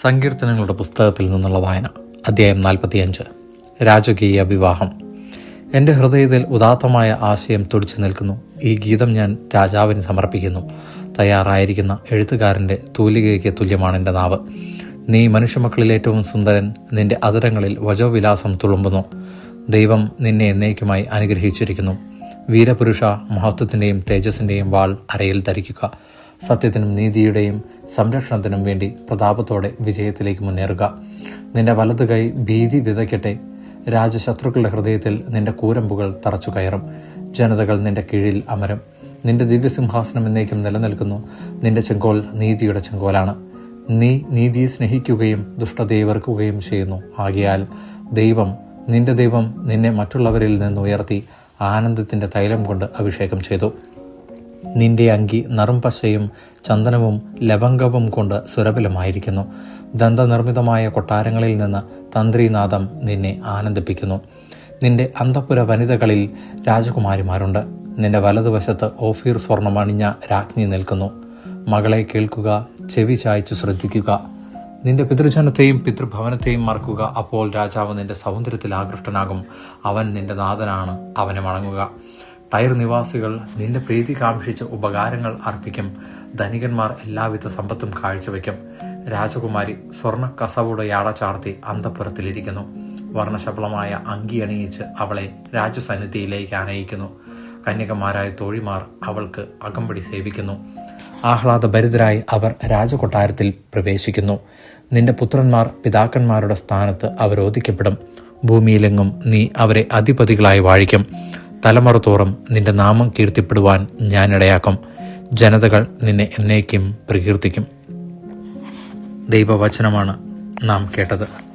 സങ്കീർത്തനങ്ങളുടെ പുസ്തകത്തിൽ നിന്നുള്ള വായന. അധ്യായം നാൽപ്പത്തിയഞ്ച്. രാജകീയ വിവാഹം. എന്റെ ഹൃദയത്തിൽ ഉദാത്തമായ ആശയം തുടിച്ചു നിൽക്കുന്നു. ഈ ഗീതം ഞാൻ രാജാവിന് സമർപ്പിക്കുന്നു. തയ്യാറായിരിക്കുന്ന എഴുത്തുകാരന്റെ തൂലികയ്ക്ക് തുല്യമാണ് എന്റെ നാവ്. നീ മനുഷ്യമക്കളിൽ ഏറ്റവും സുന്ദരൻ നിന്റെ അതിരങ്ങളിൽ വജോവിലാസം തുളുമ്പുന്നു. ദൈവം നിന്നെ എന്നേക്കുമായി അനുഗ്രഹിച്ചിരിക്കുന്നു. വീരപുരുഷ മഹത്വത്തിന്റെയും തേജസ്സിന്റെയും വാൾ അരയിൽ ധരിക്കുക. സത്യത്തിനും നീതിയുടെയും സംരക്ഷണത്തിനും വേണ്ടി പ്രതാപത്തോടെ വിജയത്തിലേക്ക് മുന്നേറുക. നിന്റെ വലത് കൈ ഭീതി വിതയ്ക്കട്ടെ. രാജശത്രുക്കളുടെ ഹൃദയത്തിൽ നിന്റെ കൂരമ്പുകൾ തറച്ചു കയറും. ജനതകൾ നിന്റെ കീഴിൽ അമരം. നിന്റെ ദിവ്യസിംഹാസനം എന്നേക്കും നിലനിൽക്കുന്നു. നിന്റെ ചെങ്കോൽ നീതിയുടെ ചെങ്കോലാണ്. നീ നീതിയെ സ്നേഹിക്കുകയും ദുഷ്ടതയെ വെറുക്കുകയും ചെയ്യുന്നു. ആകിയാൽ ദൈവം നിന്റെ ദൈവം നിന്നെ മറ്റുള്ളവരിൽ നിന്ന് ഉയർത്തി ആനന്ദത്തിന്റെ തൈലം കൊണ്ട് അഭിഷേകം ചെയ്തു. നിന്റെ അങ്കി നറും പശയും ചന്ദനവും ലവംഗവും കൊണ്ട് സുരഭിലമായിരിക്കുന്നു. ദന്തനിർമ്മിതമായ കൊട്ടാരങ്ങളിൽ നിന്ന് തന്ത്രിനാഥം നിന്നെ ആനന്ദിപ്പിക്കുന്നു. നിന്റെ അന്തപുര വനിതകളിൽ രാജകുമാരിമാരുണ്ട്. നിന്റെ വലതുവശത്ത് ഓഫീർ സ്വർണമണിഞ്ഞ രാജ്ഞി നിൽക്കുന്നു. മകളെ കേൾക്കുക ചെവി ചായ്ച്ച് ശ്രദ്ധിക്കുക. നിന്റെ പിതൃജനത്തെയും പിതൃഭവനത്തെയും മറക്കുക. അപ്പോൾ രാജാവ് നിന്റെ സൗന്ദര്യത്തിൽ ആകൃഷ്ടനാകും. അവൻ നിന്റെ നാഥനാണ്. അവനെ വണങ്ങുക. ടയർ നിവാസികൾ നിന്റെ പ്രീതി കാക്ഷിച്ച് ഉപകാരങ്ങൾ അർപ്പിക്കും. ധനികന്മാർ എല്ലാവിധ സമ്പത്തും കാഴ്ചവെക്കും രാജകുമാരി സ്വർണ കസവുടെ യാട ചാർത്തി അന്തപുരത്തിലിരിക്കുന്നു. വർണശബളമായ അങ്കി അണിയിച്ച് അവളെ രാജസന്നിധിയിലേക്ക് ആനയിക്കുന്നു. കന്യകമാരായ തോഴിമാർ അവൾക്ക് അകമ്പടി സേവിക്കുന്നു. ആഹ്ലാദഭരിതരായി അവർ രാജകൊട്ടാരത്തിൽ പ്രവേശിക്കുന്നു. നിന്റെ പുത്രന്മാർ പിതാക്കന്മാരുടെ സ്ഥാനത്ത് അവരോധിക്കപ്പെടും. ഭൂമിയിലെങ്ങും നീ അവരെ അധിപതികളായി വാഴിക്കും. തലമുറ തോറും നിന്റെ നാമം കീർത്തിപ്പെടുവാൻ ഞാനിടയാക്കും ജനതകൾ നിന്നെ എന്നേക്കും പ്രകീർത്തിക്കും. ദൈവവചനമാണ് നാം കേട്ടത്.